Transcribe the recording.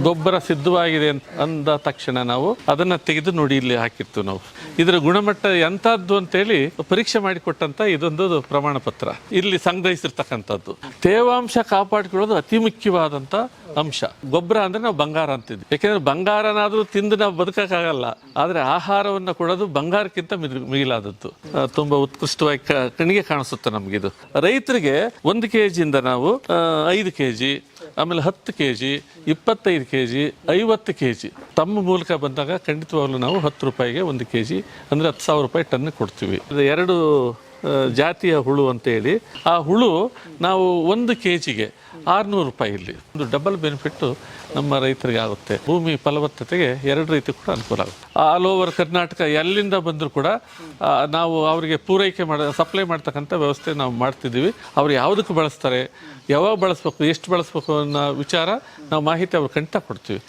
ಗೊಬ್ಬರ ಸಿದ್ಧವಾಗಿದೆ ಅಂದ ತಕ್ಷಣ ನಾವು ಅದನ್ನ ತೆಗೆದು ನೋಡಿ ಇಲ್ಲಿ ಹಾಕಿರ್ತೀವಿ ನಾವು. ಇದರ ಗುಣಮಟ್ಟ ಎಂತದ್ದು ಅಂತೇಳಿ ಪರೀಕ್ಷೆ ಮಾಡಿಕೊಟ್ಟಂತ ಇದೊಂದು ಪ್ರಮಾಣ ಪತ್ರ ಇಲ್ಲಿ ಸಂಗ್ರಹಿಸಿರ್ತಕ್ಕಂಥದ್ದು. ತೇವಾಂಶ ಕಾಪಾಡಿಕೊಳ್ಳೋದು ಅತಿ ಮುಖ್ಯವಾದಂತ ಅಂಶ. ಗೊಬ್ಬರ ಅಂದ್ರೆ ನಾವು ಬಂಗಾರ ಅಂತಿದ್ವಿ. ಯಾಕೆಂದ್ರೆ ಬಂಗಾರನಾದ್ರೂ ತಿಂದು ನಾವು ಬದುಕಕ್ಕಾಗಲ್ಲ. ಆದ್ರೆ ಆಹಾರವನ್ನ ಕೊಡೋದು ಬಂಗಾರಕ್ಕಿಂತ ಮಿಗಿ- ಮಿಗಿಲಾದದ್ದು. ತುಂಬಾ ಉತ್ಕೃಷ್ಟವಾಗಿ ಕಣಿಗೆ ಕಾಣಿಸುತ್ತೆ ನಮಗಿದು. ರೈತರಿಗೆ ಒಂದು ಕೆಜಿಯಿಂದ ನಾವು ಐದು ಕೆ ಕೆಜಿ, ಆಮೇಲೆ ಹತ್ತು ಕೆ ಜಿ ಇಪ್ಪತ್ತೈದು ಕೆ ಜಿ ಐವತ್ತು ಕೆ ಜಿ ತಮ್ಮ ಮೂಲಕ ಬಂದಾಗ ಖಂಡಿತವಾಗ್ಲೂ ನಾವು ಹತ್ತು ರೂಪಾಯಿಗೆ ಒಂದು ಕೆ ಜಿ ಅಂದರೆ ಹತ್ತು ಸಾವಿರ ರೂಪಾಯಿ ಟನ್ ಕೊಡ್ತೀವಿ. ಎರಡು ಜಾತಿಯ ಹುಳು ಅಂತೇಳಿ ಆ ಹುಳು ನಾವು ಒಂದು ಕೆ ಜಿಗೆ ಆರುನೂರು ರೂಪಾಯಿ ಇಲ್ಲಿ. ಒಂದು ಡಬಲ್ ಬೆನಿಫಿಟ್ಟು ನಮ್ಮ ರೈತರಿಗೆ ಆಗುತ್ತೆ. ಭೂಮಿ ಫಲವತ್ತತೆಗೆ ಎರಡು ರೀತಿ ಕೂಡ ಅನುಕೂಲ ಆಗುತ್ತೆ. ಆಲ್ ಓವರ್ ಕರ್ನಾಟಕ ಎಲ್ಲಿಂದ ಬಂದರೂ ಕೂಡ ನಾವು ಅವರಿಗೆ ಪೂರೈಕೆ ಮಾಡ ಸಪ್ಲೈ ಮಾಡ್ತಕ್ಕಂಥ ವ್ಯವಸ್ಥೆ ನಾವು ಮಾಡ್ತಿದ್ದೀವಿ. ಅವ್ರು ಯಾವುದಕ್ಕೆ ಬಳಸ್ತಾರೆ, ಯಾವಾಗ ಬಳಸ್ಬೇಕು, ಎಷ್ಟು ಬಳಸ್ಬೇಕು ಅನ್ನೋ ವಿಚಾರ ನಾವು ಮಾಹಿತಿ ಅವ್ರ ಕಂಟ ಕೊಡ್ತೀವಿ.